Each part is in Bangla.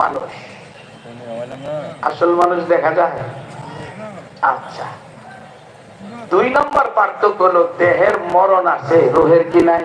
মানুষ। আসল মানুষ দেখা যায়? আচ্ছা। দুই নম্বর পার্থক্য হলো দেহের মরণ আছে রোহের কি নাই?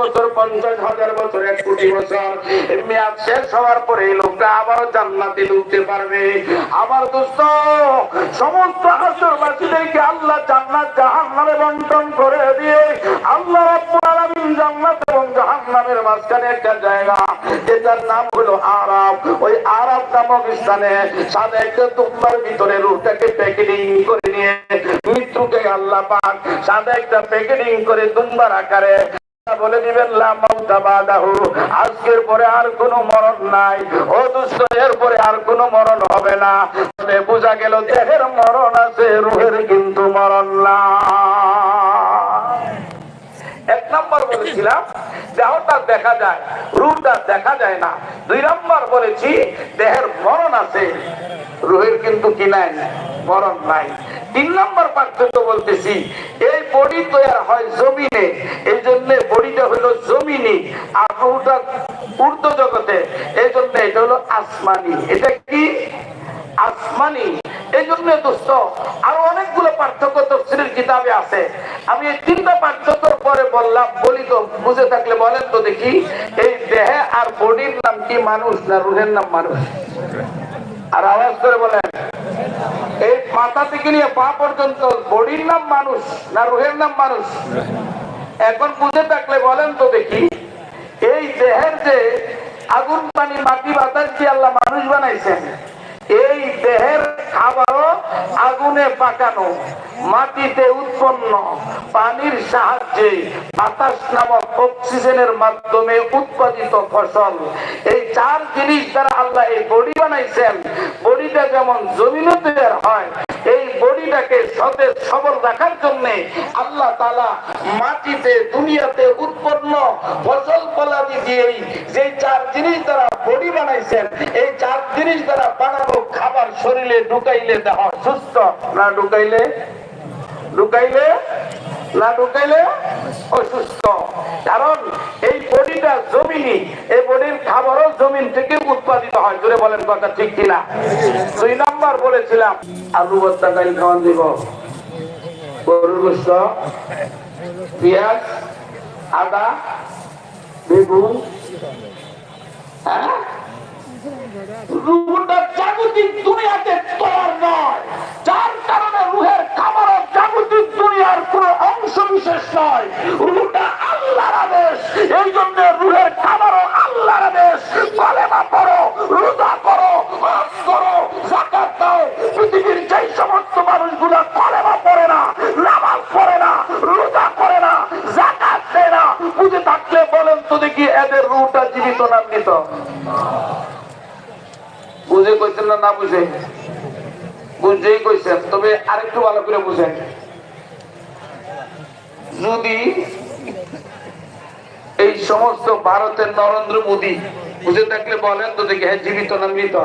বছর, পঞ্চাশ হাজার বছর, এক কোটি বছর। মেয়াদ শেষ হওয়ার পরে এই লোকটা আবারও জান্নাতে ঢুকতে পারবে। আমার দোস্ত, সমস্ত আসরবাসীদেরকে আল্লাহ জান্নাত জাহান্নামে বন্টন করে দিয়ে আল্লাহ জান্নাত এবং জাহান্নামের মাঝখানে একটা জায়গা, যেটার নাম হলো আরাব ওই আরাব নামক স্থানে সাদা একটা তুম্বার ভিতরে রুহটাকে প্যাকেটিং করে নিয়ে মৃত্যুকে আল্লাহ পাক সাদা একটা প্যাকেটিং করে তুম্বার আকারে বলে দিবেন আজকের পরে আর কোনো মরণ নাই। ও আর কোনো মরণ হবে না। বোঝা গেল, দেহের মরণ আছে, রুহের কিন্তু মরণ না। এক নম্বর বলেছিলাম, দেহটা দেখা যায় রূপটা দেখা যায় না। দুই নম্বর বলেছি, দেহের মরণ আছে, রুহের কিন্তু কি নাই, মরণ নাই। তিন নম্বর পার্থক্য বলতেছি, এই বডি তৈরি হয় জমিনে এই জন্য বডিটা হলো জমিনি, আর রুহটা ঊর্ধ্ব জগতে এই জন্য এটা হলো আসমানি। এটা কি? আসমানি। এই জন্য দোস্ত, আরও অনেকগুলো পার্থক্য তফসিলের কিতাবে আছে। আমি এই তিনটা পার্থক্যর পরে বললাম, বলি তো, বুঝে থাকলে বলেন তো দেখি, এই দেহে আর বডির নাম কি মানুষ না রুহের নাম মানুষ? আর আওয়াজ করে বলেন। মাথা থেকে নিয়ে পা পর্যন্ত, বডির নাম মানুষ না রুহের নাম মানুষ? এখন বুঝে থাকলে বলেন তো দেখি, এই দেহের যে আগুন পানি, মাটি, বাতাস দিয়ে আল্লাহ মানুষ বানাইছেন, এই দেহের খাবারও আগুনে পাকানো, মাটিতে উৎপন্ন, পানির সাহায্যে বাতাস নামক অক্সিজেনের মাধ্যমে উৎপাদিত ফসল। এই চার জিনিস দ্বারা আল্লাহ এই বডি বানাইছেন। বডিটা যেমন জমিনে তৈরি হয় বডিটাকে সতেজ সবল রাখার জন্য আল্লাহ তালা মাটিতে, দুনিয়াতে উৎপন্ন ফসল ফলাদি দিয়েই যে চার জিনিস দ্বারা বডি বানাইছেন, এই চার জিনিস বানানো খাবার শরীরে ঢুকাইলে দেহ সুস্থ না ঢুকাইলে? ঢুকাইলে? না ঢুকাইলে? অসুস্থ। কারণ এই বডিটা জমিনি জমিন থেকে উৎপাদিত হয়। জোরে বলেন কথা ঠিক কিনা? দুই নাম্বার বলেছিলাম, আলু ভর্তা ডাইল খাওয়ান দিব। গরুর পেঁয়াজ, আদা, বেগুন হ্যাঁ? রুহের খাবারও জাগতিক দুনিয়ার কোন অংশ বিশেষ নয়। রুহটা আল্লাহর আদেশ এই জন্য রুহের খাবারও আল্লাহর আদেশ কলেমা পড়ো রোজা করো হজ করো জাকাত দাও পৃথিবীর যেই মানুষগুলো কলেমা পড়ে না, নামাজ পড়ে না, রোজা করে না জাকাত দেয় না। বুঝে থাকলে বলেন তো দেখি এদের রুহটা জীবিত না মৃত। বুঝে কইছেন না না বুঝে? বুঝেই কইছেন, তবে আরেকটু ভালো করে বুঝেন। যদি এই সমস্ত ভারতের নরেন্দ্র মোদী, বুঝে থাকলে বলেন তো দেখি হ্যাঁ জীবিত না মৃত?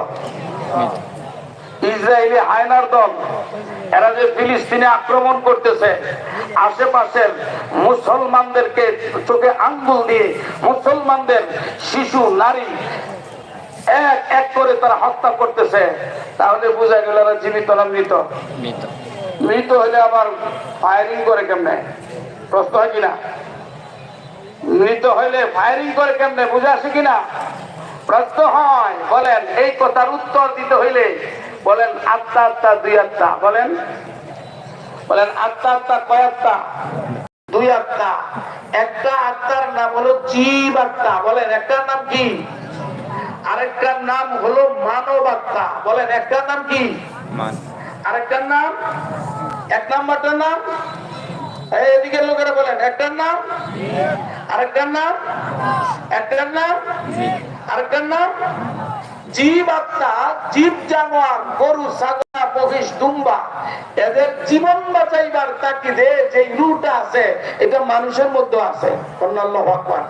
ইসরায়েলি হায়নার দল এরা যে ফিলিস্তিনে আক্রমণ করতেছে আশেপাশের মুসলমানদেরকে চোখে আঙ্গুল দিয়ে মুসলমানদের শিশু নারী এক এক করে তারা হত্যা করতেছে তাহলে বোঝা গেল এরা জীবিত না মৃত। মৃত। হলে আবার ফায়ারিং করে কেমনে? প্রশ্ন হয় কিনা? মৃত হইলে ফায়ারিং করে কেমনে? বুঝে আসে কিনা? প্রশ্ন হয় বলেন এই কথার উত্তর দিতে হইলে বলেন আত্মা আত্মা দুই আত্মা বলেন। বলেন আত্মা আত্মা কয় আত্মা দুই আত্মা একটা আত্মার নাম হলো জীব আত্মা বলেন একটার নাম কি? আরেকটার নাম হলো মানব আত্মা বলেন একটার নাম কি? আরেকটার নাম? এক নাম্বারটার নাম? এই এদিকের লোকেরা বলেন একটার নাম? আরেকটার নাম? একটার নাম? আরেকটার নাম? জীব আত্মা, জীব জানোয়ার, গরু, ছাগলা, মহিষ, দুম্বা, এদের জীবন বাঁচাইবার তাকিদে যে রুটা আছে, এটা মানুষের মধ্যে আছে। অন্যান্য আকবার।